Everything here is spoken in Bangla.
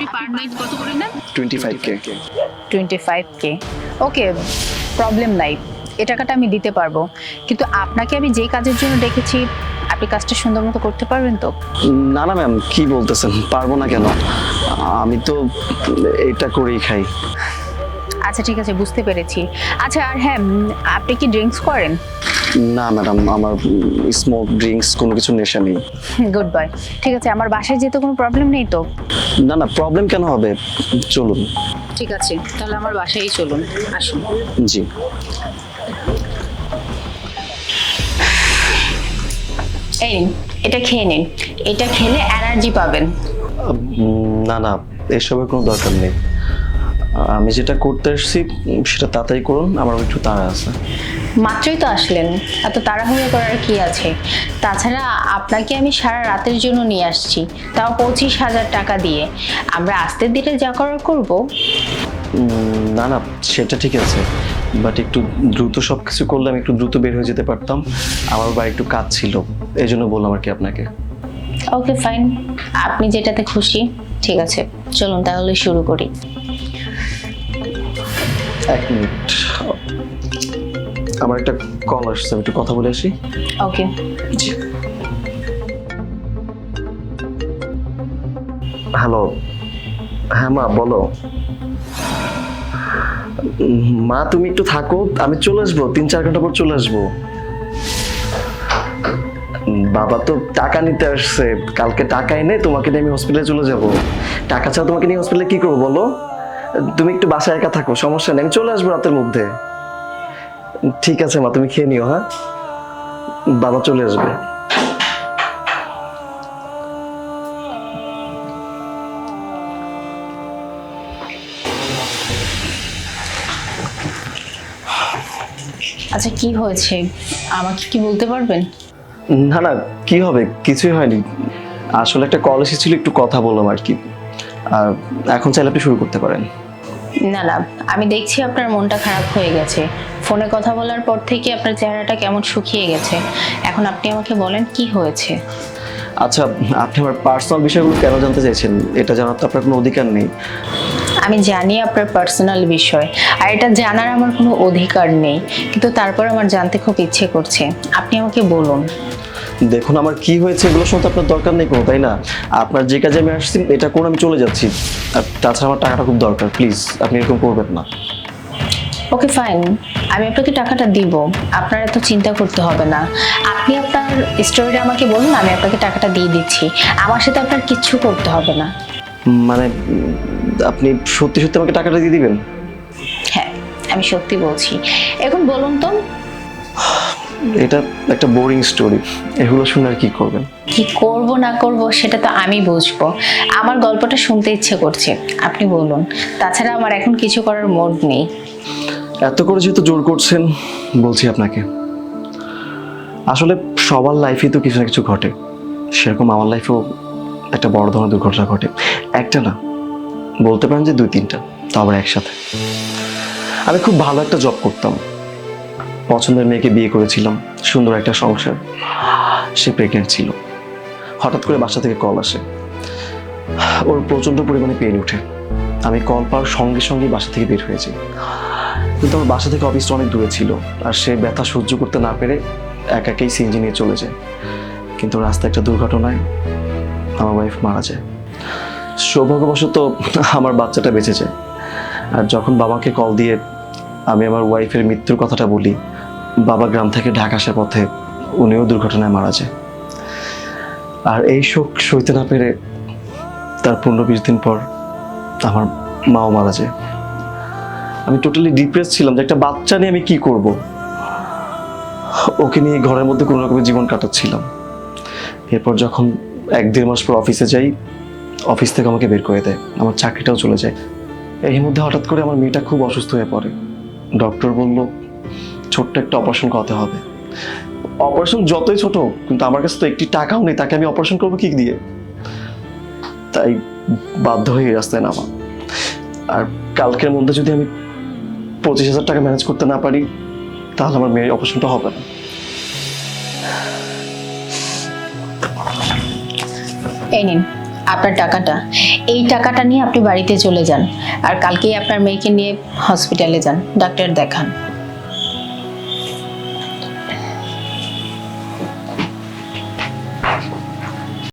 আপনি পার নাইট কত করে নেন? টোয়েন্টি ফাইভ কে টোয়েন্টি ফাইভ কে ওকে প্রবলেম নাই এ টাকাটা আমি দিতে পারব। কিন্তু আপনাকে আমি যেই কাজের জন্য ডেকেছি আপনি কাজটা সুন্দর মতো করতে পারবেন তো? না না ম্যাম কি বলতেছেন? পারব না কেন? আমি তো এটা করেই খাই। আচ্ছা ঠিক আছে বুঝতে পেরেছি। আচ্ছা আর হ্যাঁ আপনি কি ড্রিঙ্কস করেন? না ম্যাডাম আমার স্মোক ড্রিঙ্কস কোনো কিছু নেশা নেই। গুড বাই ঠিক আছে আমার বাসায় যেতে কোনো প্রবলেম নেই তো? না না প্রবলেম কেন হবে? চলুন। ঠিক আছে তাহলে আমার বাসায় চলুন আসুন। জি। এই নিন এটা খেয়ে নিন। এটা খেলে এনার্জি পাবেন। না না এসবের কোনো দরকার নেই। আমি যেটা করতে এসেছি সেটা তাড়াতাড়ি করুন আমার একটু তাড়া আছে। মাত্রই তো আসলেন। এত তাড়াহুড়ো করার কি আছে? তাছাড়া আপনাকে আমি সারা রাতের জন্য নিয়ে আসছি। তাও পঁচিশ হাজার টাকা দিয়ে। আমরা আস্তে ধীরে যা করার করব। না না সেটা ঠিক আছে। বাট একটু দ্রুত সব কিছু করলে আমি একটু দ্রুত বের হয়ে যেতে পারতাম। আমার বাড়ি একটু কাজ ছিল। এই জন্য বললাম আর কি আপনাকে। ওকে ফাইন আপনি যেটাতে খুশি ঠিক আছে। চলুন তাহলে শুরু করি। এক মিনিট। আমার একটা কল আসছে আমি একটু কথা বলে আসি। ওকে হ্যালো হ্যাঁ মা বলো। মা তুমি একটু থাকো আমি চলে আসব তিন চার ঘণ্টা পর চলে আসব। বাবা তো টাকা নিতে আসছে কালকে টাকা এনে তোমাকে নিয়ে আমি হসপিটালে চলে যাব। টাকা ছাড়া তোমাকে নিয়ে হসপিটালে কি করব বলো? তুমি একটু বাসায় একা থাকো সমস্যা নেই আমি চলে আসব রাতের মধ্যে। ঠিক আছে মা তুমি খেয়ে নিও হ্যাঁ? বাবা চলে আসবে। আচ্ছা কি হয়েছে? আমাকে কি বলতে পারবেন? না না কি হবে? কিছুই হয়নি। আসলে একটা কল এসেছিল একটু কথা বললাম আর কি। আর এখন চাইলে আপনি শুরু করতে পারেন। না না আমি দেখছি আপনার মনটা খারাপ হয়ে গেছে। ফোনে কথা বলার পর থেকে আপনার চেহারাটা কেমন শুকিয়ে গেছে। এখন আপনি আমাকে বলেন কি হয়েছে? আচ্ছা আপনি আমার পার্সোনাল বিষয়গুলো কেন জানতে চাইছেন? এটা জানার তো আপনার কোনো অধিকার নেই। আমি জানি আপনার পার্সোনাল বিষয় আর এটা জানার আমার কোনো অধিকার নেই। কিন্তু তারপর আমার জানতে খুব ইচ্ছে করছে। আপনি আমাকে বলুন। দেখুন আমার কি হয়েছে এগুলো শুনতে আপনার দরকার নেই কোনো তাই না? আপনার যে কাজে আমি আসছি এটা করে আমি চলে যাচ্ছি। আর তাছাড়া আমার টাকাটা খুব দরকার প্লিজ আপনি এরকম করবেন না। Okay fine. আমি আপনাকে টাকাটা দিব আপনার এত চিন্তা করতে হবে না। আপনি আপনার স্টোরিটা আমাকে বলুন আমি আপনাকে টাকাটা দিয়ে দিচ্ছি। আমার সাথে আপনার কিচ্ছু করতে হবে না। মানে আপনি সত্যি সত্যি আমাকে টাকাটা দিয়ে দিবেন? হ্যাঁ আমি সত্যি বলছি। এখন বলুন তো। এটা একটা বোরিং স্টোরি এগুলো শুনে আর কি করবেন? কি করব না করব সেটা তো আমি বুঝব। আমার গল্পটা শুনতে ইচ্ছে করছে আপনি বলুন। তাছাড়া আমার এখন কিছু করার মোড নেই। এত করে যেহেতু জোর করছেন বলছি আপনাকে। আসলে সবার লাইফে তো কিছু না কিছু ঘটে। সেরকম আমার লাইফেও একটা বড় ধরনের দুর্ঘটনা ঘটে। একটা না বলতে পারেন যে দুই তিনটা তো আবার একসাথে। আমি খুব ভালো একটা জব করতাম। পছন্দের মেয়েকে বিয়ে করেছিলাম। সুন্দর একটা সংসার। সে প্রেগনেন্ট ছিল। হঠাৎ করে বাসা থেকে কল আসে। ওর প্রচণ্ড পরিমাণে পেন উঠে আমি কল পাওয়ার সঙ্গে সঙ্গে বাসা থেকে বের হয়েছি। কিন্তু আমার বাসা থেকে অফিসটা অনেক দূরে ছিল। আর সে ব্যথা সহ্য করতে না পেরে একা একাই সিএনজি নিয়ে চলে যায়। কিন্তু রাস্তায় একটা দুর্ঘটনায় আমার ওয়াইফ মারা যায়। সৌভাগ্যবশত আমার বাচ্চাটা বেঁচে যায়। আর যখন বাবাকে কল দিয়ে আমি আমার ওয়াইফের মৃত্যুর কথাটা বলি বাবা গ্রাম থেকে ঢাকা আসার পথে উনিও দুর্ঘটনায় মারা যায়। আর এই শোক সইতে না পেরে তার পনেরো বিশ দিন পর আমার মাও মারা যায়। আমি টোটালি ডিপ্রেস ছিলাম যে একটা বাচ্চা নিয়ে আমি কি করব? ওকে নিয়ে ঘরের মধ্যে কোনো রকমের জীবন কাটাচ্ছিলাম। এরপর যখন এক দেড় মাস পর অফিসে যাই, অফিস থেকে আমাকে বের করে দেয়। আমার চাকরিটাও চলে যায়। এর মধ্যে হঠাৎ করে আমার মেয়েটা খুব অসুস্থ হয়ে পড়ে। ডক্টর বলল ছোট্ট একটা অপারেশন করাতে হবে। অপারেশন যতই ছোট কিন্তু আমার কাছে তো একটি টাকাও নেই, তাকে আমি অপারেশন করব কি দিয়ে? তাই বাধ্য হয়ে রাস্তায় নামা। আর কালকের মধ্যে যদি আমি পঁচিশ হাজার টাকা ম্যানেজ করতে না পারি, তাহলে আমার মেয়ের অপারেশনটা হবে না। এই নিন, আপনার টাকাটা। এই টাকাটা নিয়ে আপনি বাড়িতে চলে যান, আর কালকেই আপনার মেয়েকে নিয়ে হসপিটালে যান ডাক্তার দেখান।